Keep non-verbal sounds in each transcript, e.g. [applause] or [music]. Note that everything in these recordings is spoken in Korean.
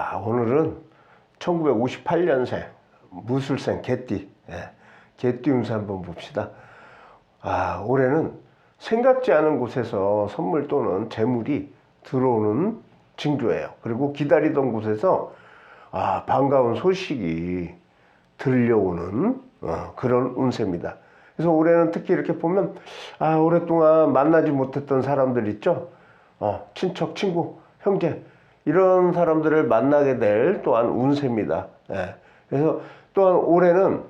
자, 오늘은 1958년생 무술생 개띠, 예, 개띠 운세 한번 봅시다. 아, 올해는 생각지 않은 곳에서 선물 또는 재물이 들어오는 징조예요. 그리고 기다리던 곳에서 아, 반가운 소식이 들려오는 어, 그런 운세입니다. 그래서 올해는 특히 이렇게 보면 아, 오랫동안 만나지 못했던 사람들 있죠. 어, 친척, 친구, 형제 이런 사람들을 만나게 될 또한 운세입니다. 예. 그래서 또한 올해는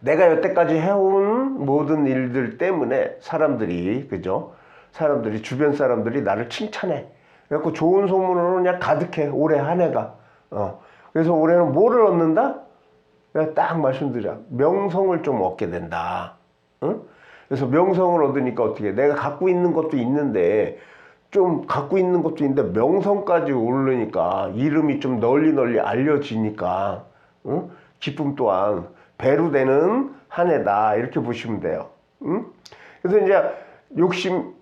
내가 여태까지 해온 모든 일들 때문에 사람들이 그죠? 사람들이 주변 사람들이 나를 칭찬해. 그래갖고 좋은 소문으로 그냥 가득해 올해 한 해가. 어. 그래서 올해는 뭐를 얻는다? 내가 딱 말씀드려. 명성을 좀 얻게 된다. 응? 그래서 명성을 얻으니까 어떻게? 내가 갖고 있는 것도 있는데 좀 갖고 있는 것도 있는데 명성까지 오르니까 이름이 좀 널리 널리 알려지니까 응? 기쁨 또한 배로 되는 한 해다 이렇게 보시면 돼요. 응? 그래서 이제 욕심을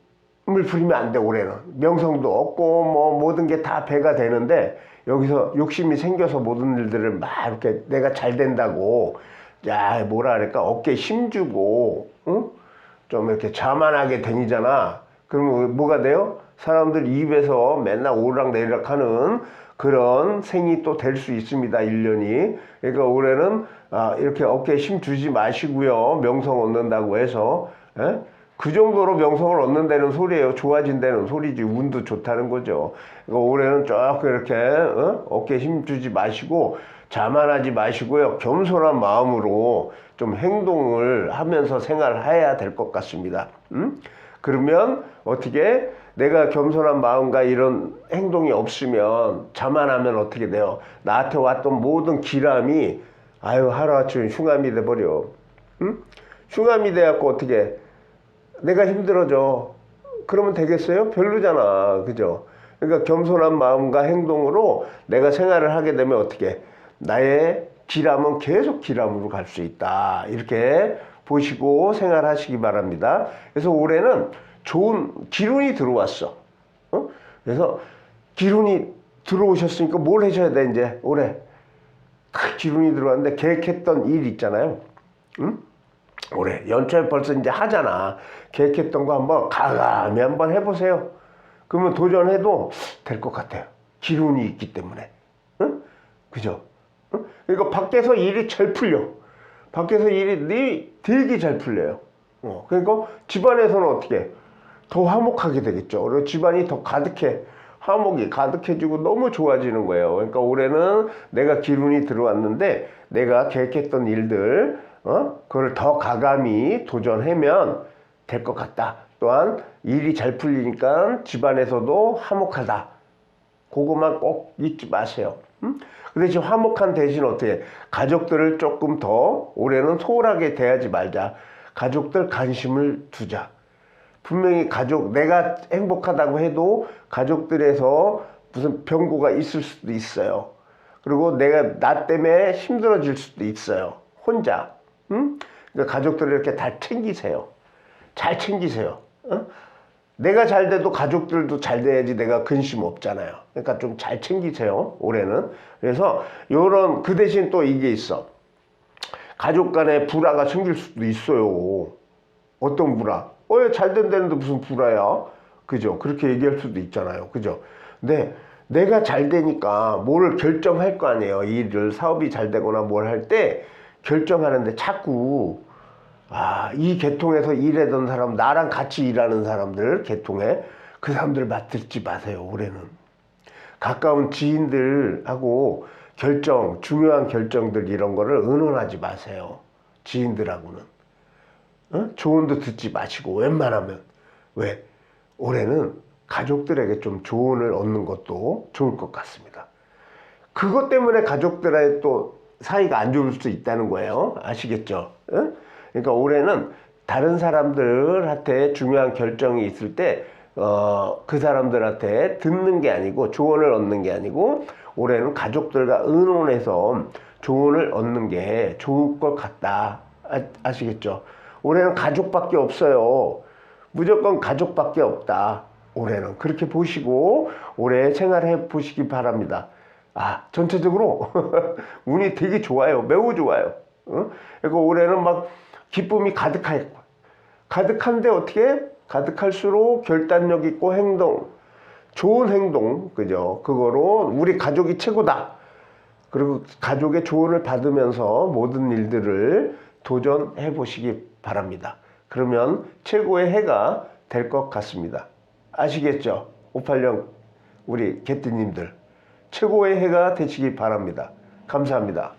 부리면 안 돼 올해는 명성도 없고 뭐 모든 게 다 배가 되는데 여기서 욕심이 생겨서 모든 일들을 막 이렇게 내가 잘 된다고 야 뭐라 그럴까 어깨 힘 주고 응? 좀 이렇게 자만하게 다니잖아. 그러면 뭐가 돼요? 사람들 입에서 맨날 오르락내리락 하는 그런 생이 또 될 수 있습니다. 일년이 그러니까 올해는 아, 이렇게 어깨에 힘 주지 마시고요. 명성 얻는다고 해서 예? 그 정도로 명성을 얻는다는 소리예요. 좋아진다는 소리지. 운도 좋다는 거죠. 그러니까 올해는 조금 이렇게 어? 어깨에 힘 주지 마시고 자만하지 마시고요. 겸손한 마음으로 좀 행동을 하면서 생활해야 될 것 같습니다. 음? 그러면 어떻게 내가 겸손한 마음과 이런 행동이 없으면 자만하면 어떻게 돼요? 나한테 왔던 모든 기람이 아유 하루아침에 흉함이 돼버려. 응? 흉함이 돼갖고 어떻게 내가 힘들어져. 그러면 되겠어요? 별로잖아. 그죠? 그러니까 겸손한 마음과 행동으로 내가 생활을 하게 되면 어떻게 나의 기람은 계속 기람으로 갈 수 있다. 이렇게 보시고 생활하시기 바랍니다. 그래서 올해는 좋은 기운이 들어왔어. 어? 그래서 기운이 들어오셨으니까 뭘 하셔야 돼 이제 올해 딱 기운이 들어왔는데 계획했던 일 있잖아요. 응? 올해 연초에 벌써 이제 하잖아. 계획했던 거 한번 가감히 한번 해보세요. 그러면 도전해도 될 것 같아요. 기운이 있기 때문에. 응? 그죠? 응? 그러니까 밖에서 일이 잘 풀려. 밖에서 일이 네- 되게 잘 풀려요. 어, 그러니까 집안에서는 어떻게 더 화목하게 되겠죠. 그리고 집안이 더 가득해. 화목이 가득해지고 너무 좋아지는 거예요. 그러니까 올해는 내가 기운이 들어왔는데 내가 계획했던 일들, 어? 그걸 더 가감히 도전하면 될 것 같다. 또한 일이 잘 풀리니까 집안에서도 화목하다. 그것만 꼭 잊지 마세요. 음? 그 대신 화목한 대신 어떻게 가족들을 조금 더 올해는 소홀하게 대하지 말자. 가족들 관심을 두자. 분명히 가족 내가 행복하다고 해도 가족들에서 무슨 병고가 있을 수도 있어요. 그리고 내가 나 때문에 힘들어질 수도 있어요. 혼자. 응? 그러니까 가족들을 이렇게 다 챙기세요. 잘 챙기세요. 어? 내가 잘 돼도 가족들도 잘 돼야지 내가 근심 없잖아요. 그러니까 좀 잘 챙기세요. 올해는. 그래서 요런 그 대신 또 이게 있어. 가족 간에 불화가 생길 수도 있어요. 어떤 불화? 어, 잘 된다는데 무슨 불화야? 그죠? 그렇게 얘기할 수도 있잖아요. 그죠? 근데 내가 잘 되니까 뭐를 결정할 거 아니에요. 이 일을 사업이 잘 되거나 뭘 할 때 결정하는데 자꾸 아, 이 계통에서 일하던 사람, 나랑 같이 일하는 사람들, 계통에 그 사람들 맡들지 마세요, 올해는. 가까운 지인들하고 결정, 중요한 결정들 이런 거를 의논하지 마세요. 지인들하고는. 어? 조언도 듣지 마시고, 웬만하면. 왜? 올해는 가족들에게 좀 조언을 얻는 것도 좋을 것 같습니다. 그것 때문에 가족들의 또 사이가 안 좋을 수 있다는 거예요. 아시겠죠? 응? 그러니까 올해는 다른 사람들한테 중요한 결정이 있을 때, 어, 그 사람들한테 듣는 게 아니고 조언을 얻는 게 아니고 올해는 가족들과 의논해서 조언을 얻는 게 좋을 것 같다. 아, 아시겠죠? 올해는 가족밖에 없어요. 무조건 가족밖에 없다. 올해는 그렇게 보시고 올해 생활해 보시기 바랍니다. 아, 전체적으로 [laughs] 운이 되게 좋아요. 매우 좋아요. 어? 그러니까 올해는 막 기쁨이 가득할 거야. 가득한데 어떻게? 가득할수록 결단력 있고 행동, 좋은 행동, 그죠? 그거로 우리 가족이 최고다. 그리고 가족의 조언을 받으면서 모든 일들을 도전해 보시기 바랍니다. 그러면 최고의 해가 될 것 같습니다. 아시겠죠? 580 우리 개띠님들 최고의 해가 되시기 바랍니다. 감사합니다.